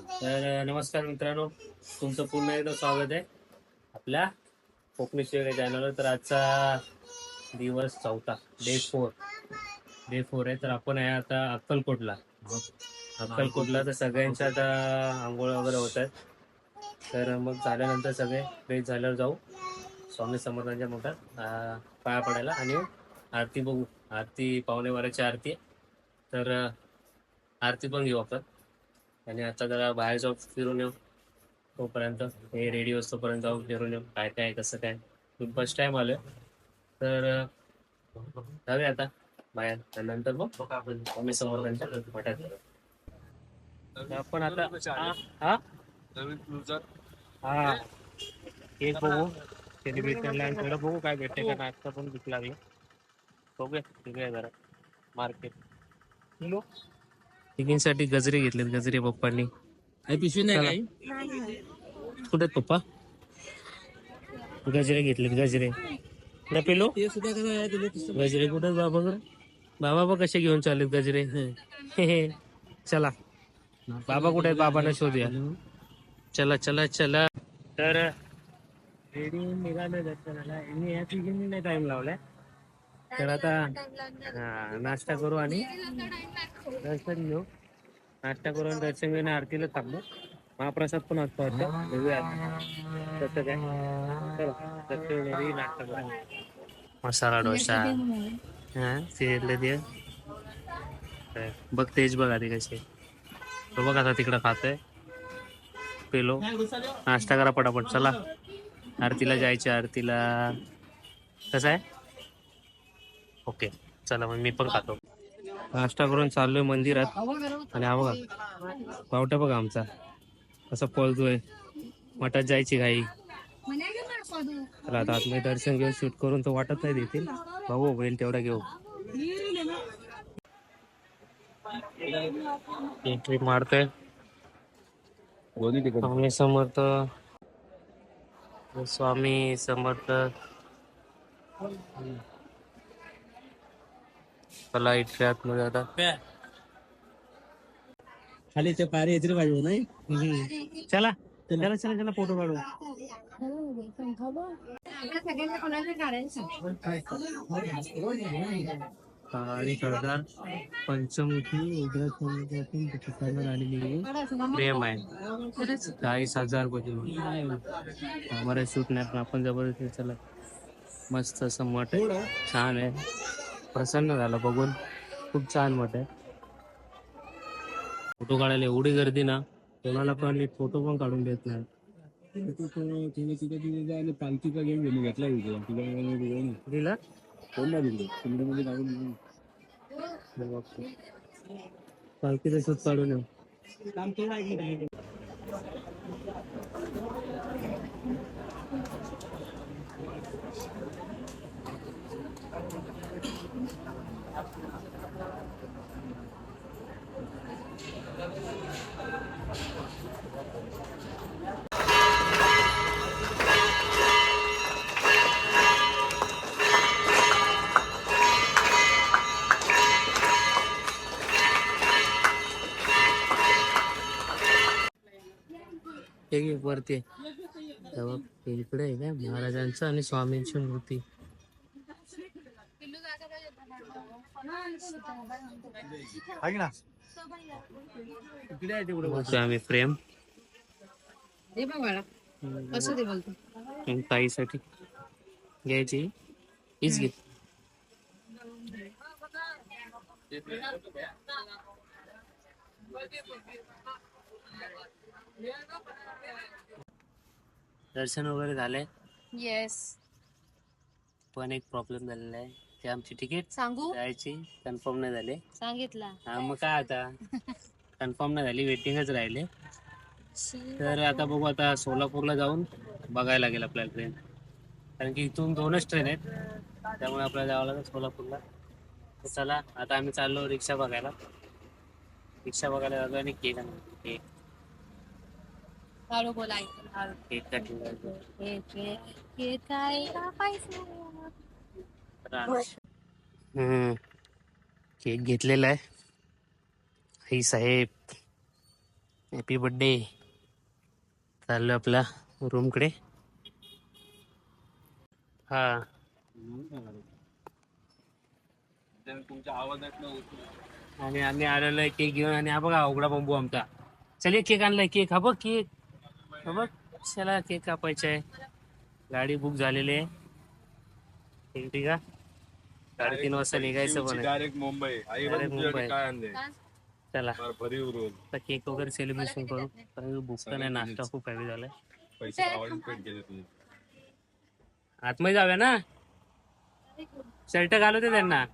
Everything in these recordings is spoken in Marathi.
तर नमस्कार मित्रांनो. तुमचं पुन्हा एकदा स्वागत आहे आपल्या कोकणी शिवरे चॅनलवर तर आजचा दिवस चौथा. डे फोर डे फोर आहे. तर आपण आहे आता अक्कलकोटला. अक्कलकोटला तर सगळ्यांच्या आता आंघोळ वगैरे होत आहेत. तर मग झाल्यानंतर सगळे फ्रेश झाल्यावर जाऊ. स्वामी समर्थांच्या मोठ्यात पाया पडायला आणि आरती बघू. आरती पावणे वाराची आरती आहे. तर आरती पण घेऊ आपण. आणि आता जरा बाहेर जाऊ फिरून येऊ. तोपर्यंत हे रेडी असतोपर्यंत जाऊ फिरून येऊ. काय काय कसं काय? तुम्ही फर्स्ट टाइम आलोय. तर जाऊया आता बाहेर. नंतर मग आपण स्वामी समर्थांच्या मठात जाऊ. आपण आता हा? हा. हा एक बघू सेलिब्रेशनला आणि थोडं बघू काय भेटते का नाश्ता पण भूक लागली. बघूया. बघूया जरा. मार्केट. तिघींसाठी गजरे घेतलेत गजरे पप्पांनी. पिशवी नाही. काही कुठे आहेत पप्पा? गजरे घेतलेत गजरे. ना पेलो ते सुद्धा कसं आहे तुला तसं गजरे कुठे बाबा कडे बाबा बघ कसे घेऊन चाललेत गजरे. चला. बाबा कुठे आहेत? बाबांना शोधूया. चला चला चला. तर रेडी निघालो दर्शनाला. यांनी या तिघींनी नाही टाइम लावलाय. तर आता हा नाश्ता करू आणि दर्शन घेऊ. नाश्ता करू आणि दर्शन घेऊन आरतीला थांबू. महाप्रसाद पण असतो वाटतं बघूया. कसं काय. चला नाश्ता करू मसाला डोसा. हा सिरियलला दे बघ तेच बघ आधी कसे. तो बघ आता तिकडं खातोय. पेलो. नाश्ता करा पटापट. चला. आरतीला जायचं आरतीला. कसं आहे? ओके. चला मग मी पण खातो. नाश्ता करून चाललोय मंदिरात. आणि हा बघा पावटा बघा आमचा. कसा पळतोय. मठात जायची घाई. आता आतमध्ये दर्शन घेऊन शूट करून तो वाटत नाही देतील. भाऊ होईल तेवढा घेऊ. ट्रिप मारतोय. स्वामी समर्थ. स्वामी समर्थ. चला इथे आतमध्ये आता. खाली ते पारी येते पाहिजे नाही. चला. चला. चला चला फोटो काढू. सरदार पंचमुखी आलेली प्रेम आहे. चाळीस हजार आम्हाला शूट नाही पण आपण जबरदस्ती चला. मस्त असं मठ छान आहे. प्रसन्न झालं बघून. खूप छान वाटत आहे. फोटो काढायला एवढी गर्दी ना कोणाला पण फोटो पण काढून देत नाही. तिथे तिथे पालखीचा गेम घेऊन घेतला दिला? कोण नाही दिले पालखीचा शोध काढून येऊ. हे वरती एक तेव्हा इकडे आहे काय महाराजांचं आणि स्वामींची मूर्ती इकडे आहे तिकडे मग आम्ही प्रेम. कसं ते बोलतो? ताईसाठी घ्यायची. हीच घे. दर्शन वगैरे झालंय? येस पण एक प्रॉब्लेम झालेला आहे. ते आमची तिकीट सांगू जायची कन्फर्म नाही झाले सांगितला हा मग काय आता कन्फर्म नाही झाली वेटिंगच राहिले तर आता बघू आता सोलापूरला जाऊन बघायला लागेल आपल्याला ट्रेन कारण की इथून दोनच ट्रेन आहेत त्यामुळे आपल्याला जावं लागेल सोलापूरला तर चला आता आम्ही चाललो रिक्षा बघायला रिक्षा बघायला जातो आणि केक केक हळू केक. हे काय हम्म. केक घेतलेला आहे. आई साहेब हॅपी बर्थडे चाललो आपला रूमकडे हा. तुमच्या आवाजात आणि आम्ही आलेलो आहे केक घेऊन आणि हा बघा उघडा बांबू आमचा. चल केक आणलाय केक. हा बघ केक. हा बघ चला केक कापायचा आहे. गाडी बुक झालेली आहे. ठीक ठीक आहे. साडेतीन वाजता निघायचं पण डायरेक्ट मुंबई. काय आणले चला. भरीव रोल. आता केक वगैरे सेलिब्रेशन करू. कारण भूक तर नाही नाश्ता खूप हॅवी झालाय. पैसे तुझे आतमध्ये जाऊया ना? शर्ट घालू दे त्यांना.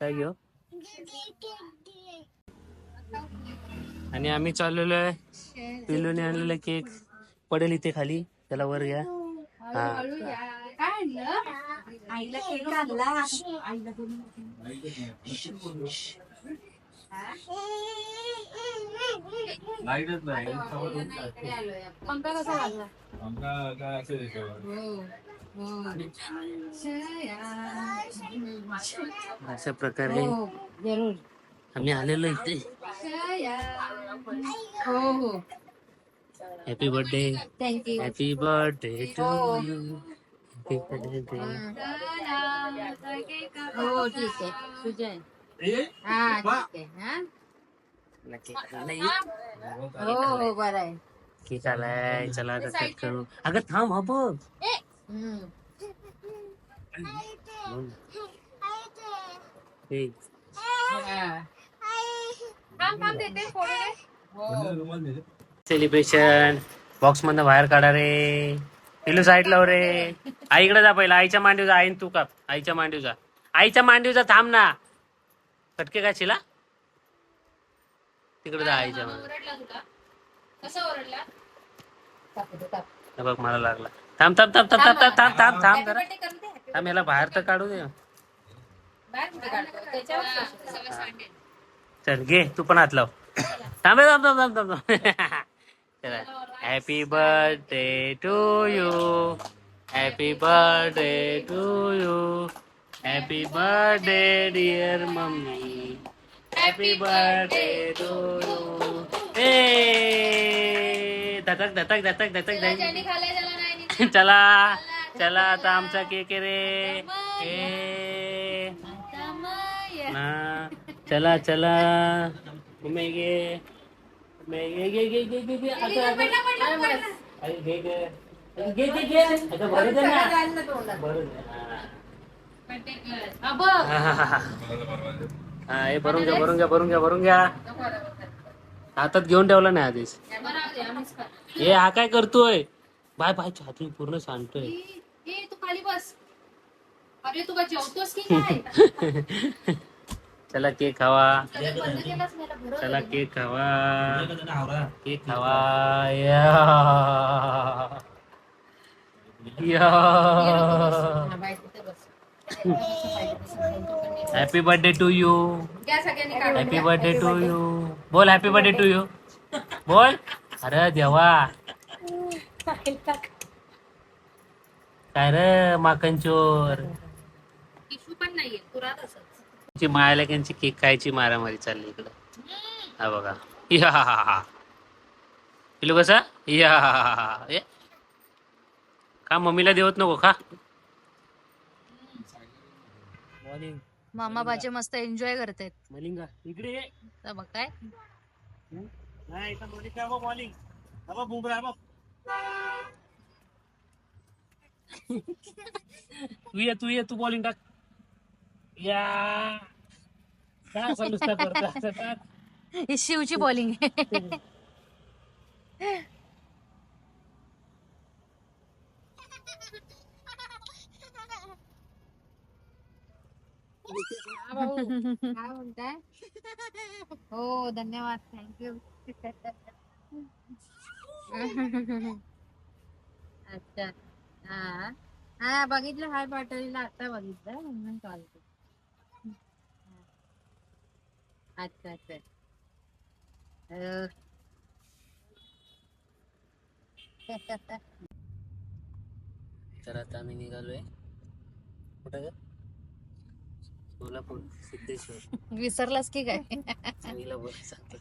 काय घेऊ आणि आम्ही चाललेलो आहे. पिलूने आणलेलं केक. पडेल इथे खाली. त्याला वर घ्या. हा. आईला केक आणला आईला लाईटच नाही. पंखा कसा लागला? आमका काय असेल याच्यावर. अशा प्रकारे हो जरूर. आम्ही आलेलो इथे. हो हो. Happy birthday thank you happy birthday to you हो ठीक आहे तुझे हा ठीक आहे हा हो हो बरं आहे केक आलाय चला आता कट करू अगं थांब हा बघ हम्म. हे, हा. म्हणजे. सेलिब्रेशन बॉक्स मधनं बाहेर काढा रे पिलू साईड लाव रे आईकडे जा पहिला आईच्या मांडीव जा आईन तू काप आईच्या मांडीव जा आईच्या मांडीव जा थांब ना फटके का चिला तिकडे जा आईच्या मांडीव. हे बघ मला लागला थांब थांब थांब थांब थांब थांब थांब थांब जरा थांब याला बाहेर तर काढू दे चल घे तू पण हात लाव थांब हे, थांब थांब थांब थांब थांब. चला. Happy birthday to you happy birthday to you happy birthday dear mummy happy birthday to you ए धतक धतक धतक धतक धतक. चला चला आता आमचा केक रे. ए. ना. चला चला. मम्मी घे घे घे घे घे घे आता आता अरे घे घे अरे घे घे घे आता भरू दे ना भरू दे हा. हा, हा, हा, हा. हा हे भरून घ्या भरून घ्या भरून घ्या भरून घ्या हातात घेऊन ठेवला नाही आधीच हे हा काय करतोय बाय बाय छाती पूर्ण सांगतोय तू खाली बस अरे तू काय जेवतोस की काय चला केक खावा. चला केक खावा. केक खावा. या. Happy birthday to you happy birthday to you बोल हॅपी बर्थडे टू यू बोल. अरे देवा. काय रे माखन चोर पण नाहीये पुरात असत ची मायाला त्यांची केक खायची मारामारी चालली इकडं. हा बघा. या. पिलू कसा? या. ए. का मम्मीला देवत नको का मामा बाचे मस्त एन्जॉय करतायत मलिंगा इकडे ये. तर बघ काय? नाही इथं मलिंगा आहे बघ, मलिंग हा बघ, बुमरा आहे बघ. तू ये तू ये तू बॉलिंग टाक. या. काय असं नुसतं करतो असं ही शिवची बॉलिंग हा, भाऊ. काय म्हणताय हो धन्यवाद. थँक्यू अच्छा. हा. हा बघितलं हाय पाठवलेलं आता बघितलं म्हणून कॉल केला. अच्छा अच्छा। सोलापूर सिद्धेश्वर. विसरलास की काय? चवीला बोल सांगतो.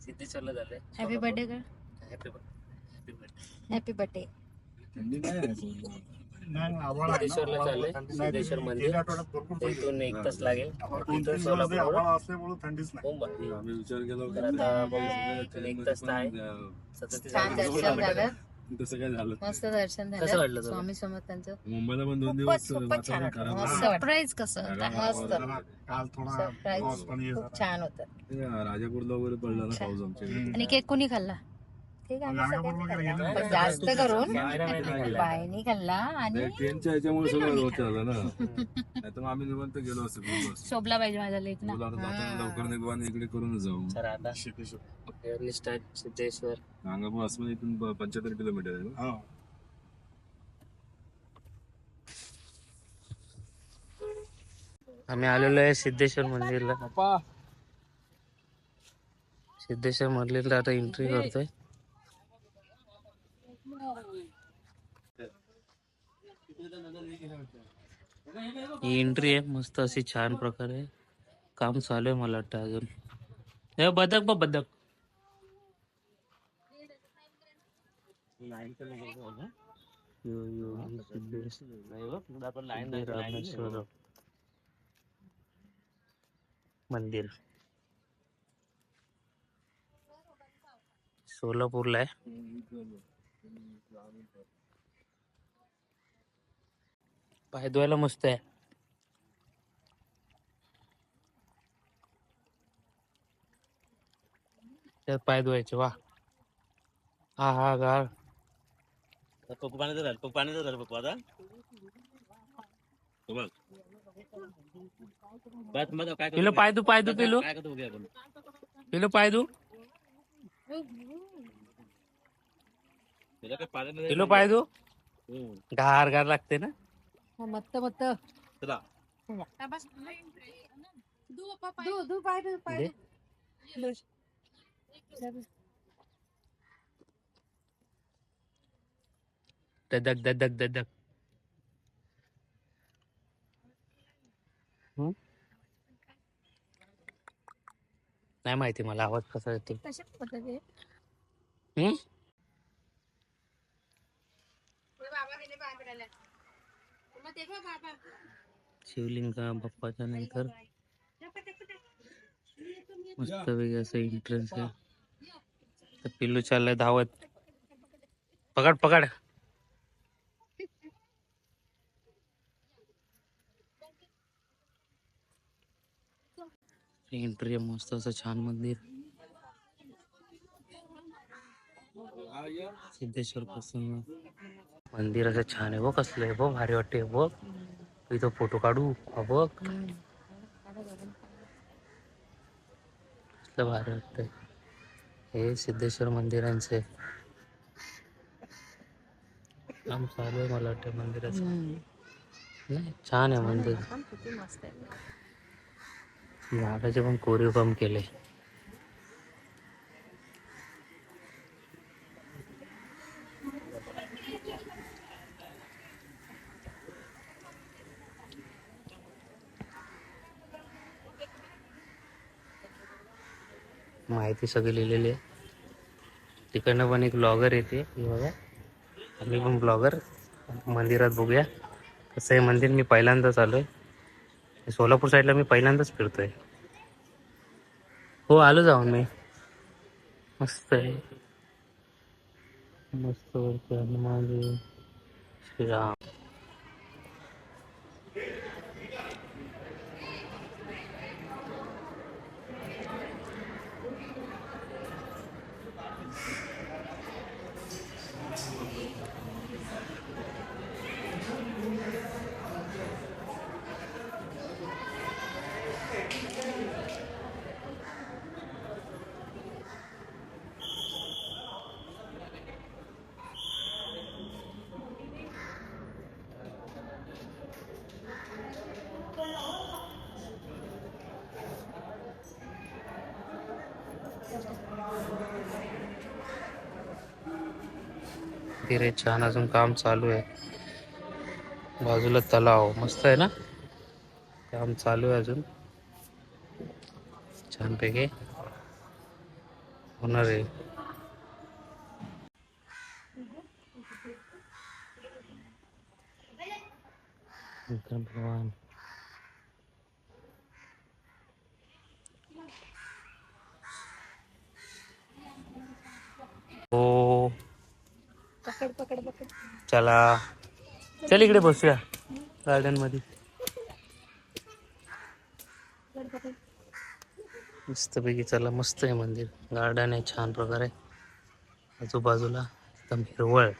सिद्धेश्वरला झालंय. हॅपी बर्थडे का हॅपी बर्थडे हॅपी बर्थडे सिद्धेश्वरला चाललंय सिद्धेश्वर मंदिर. इथून एक तास लागेल. इथून सोलापूर मुंबई आम्ही विचार केला तर आता बघू. एक तास तर आहे. सदतीस छान दर्शन झालं. तसं काय झालं मस्त दर्शन कसं झालं वाटलं तुला? स्वामी समर्थांचं. मुंबईला पण दोन दिवस खूपच छान वातावरण वाटलं खराब मस्त होतं. सरप्राईज कसं होतं? मस्त. काल थोडा सरप्राईज पाऊस पण येत खूप छान होतं. ते राजापूरला वगैरे पडला ना. पाऊस आमच्याकडे आणि केक कुणी खाल्ला? सगळ्यांनी. पण जास्त करून खाल्लं. आणि ट्रेनच्या सगळं होत झालं ना नाही तर मग आम्ही निवंत गेलो असतो असं. शोभला पाहिजे माझ्या ना जाताना लवकर निघू आणि इकडे करूनच जाऊ तर आता स्टार्ट सिद्धेश्वर गांगापूर असं इथून पंच्याहत्तर किलोमीटर आहे. हो. आम्ही आलेलो आहे सिद्धेश्वर मंदिरला सिद्धेश्वर मंदिरला आता एंट्री करतोय ही एंट्री आहे. मस्त अशी छान प्रकारे काम चालू आहे मला वाटतं अजून. हे बदक बघ बदक. मंदिर. सोलापूरला आहे. पाय धुवायला मस्त आहे. त्यात पाय धुवायचे वा हा हा गाळ पप्पू पाण्याचं झालं पप्पू पाण्याचं झालं पप्पू आता. बघ. बस मग काय पिलो पाय धु पाय धु पिलो. काय करतो बघूया आपण. पिलो पाय धु. त्याला काय पाण्यात पिलो पाय हम्म. गार गार लागते ना. मत्त मत्त. चला. दू दू पाय दू पाय दे. ददक ददक ददक हम्म? नाही माहिती मला आवाज कसा येतो शिवलिंगा बाप्पाच्या नंतर. मस्त वेगळं असं एंट्रन्स आहे. पिल्लू चाललाय धावत. पकड पकड. एंट्री आहे मस्त असं छान मंदिर. सिद्धेश्वर पासून मंदिर असं छान आहे बघ कसलं आहे बघ भारी वाटते बघ. इथं फोटो काढू हा बघ. कसलं भारी वाटतंय. हे सिद्धेश्वर मंदिरांचे काम चालू आहे मला वाटतं मंदिराचं. नाही छान आहे मंदिर. झाडाचे पण कोरीव काम केले माहिती सगळी लिहिलेली आहे. तिकडनं पण एक ब्लॉगर येते बघा. आम्ही पण ब्लॉगर मंदिरात बघूया. कसं आहे मंदिर? मी पहिल्यांदाच आलोय. सोलापूर साईडला मी पहिल्यांदाच फिरतोय. हो आलो जाऊन मी. मस्त आहे. मस्त वरती हनुमान श्रीराम. मंदिर आहे छान अजून काम चालू आहे. बाजूला तलाव मस्त आहे ना? काम चालू आहे अजून. छानपैकी. होणार आहे. भगवान हो चला. चल इकडे बसूया गार्डनमध्ये मस्तपैकी चला मस्त आहे मंदिर. गार्डन आहे छान प्रकारे. आजूबाजूला एकदम हिरवळ.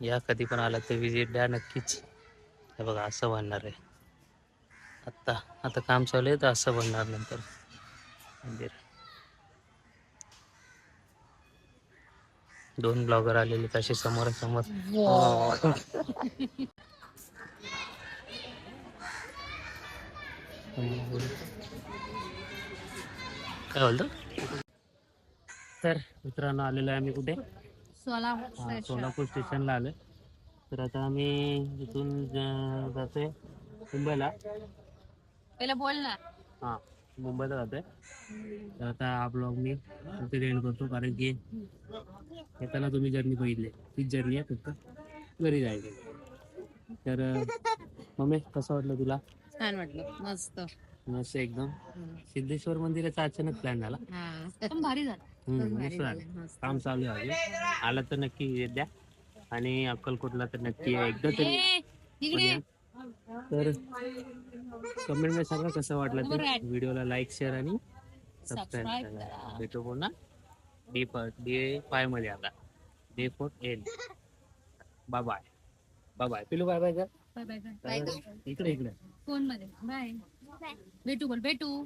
या कधी पण आला तर विजिट द्या नक्कीच. हे बघा असं बनणार आहे. आत्ता आता काम चालू आहे तर असं बनणार नंतर. मंदिर. दोन ब्लॉगर आलेले तसे समोरासमोर काय बोलतो? तर मित्रांनो आलेलो आहे आम्ही कुठे? सोलापूर हा. सोलापूर स्टेशनला आलोय तर आता आम्ही इथून जातोय मुंबईला. पहिलं बोल ना. हा. मुंबईला जातोय. तर आता हा ब्लॉग मी तिथे एंड करतो कारण की येताना तुम्ही जर्नी बघितली. तीच जर्नी आहे फक्त घरी जायचं. तर मम्मी कसं वाटलं तुला? छान वाटलं. मस्त. मस्त एकदम. सिद्धेश्वर मंदिराचा अचानक प्लॅन झाला. भारी झालं. काम चालू आहे. आला तर नक्की द्या आणि अक्कलकोटला तर नक्की. एकदा तरी. तर कमेंटमध्ये सांगा कसं वाटलं बरोबर ते आहे. व्हिडिओला लाईक शेअर आणि सबस्क्राईब करा. भेटू पुन्हा. डी डी फायमध्ये आता. Day four L bye bye bye bye पिलू बाय बाय बाय बाय इकडे इकडे. फोनमध्ये. बाय भेटू बोल भेटू.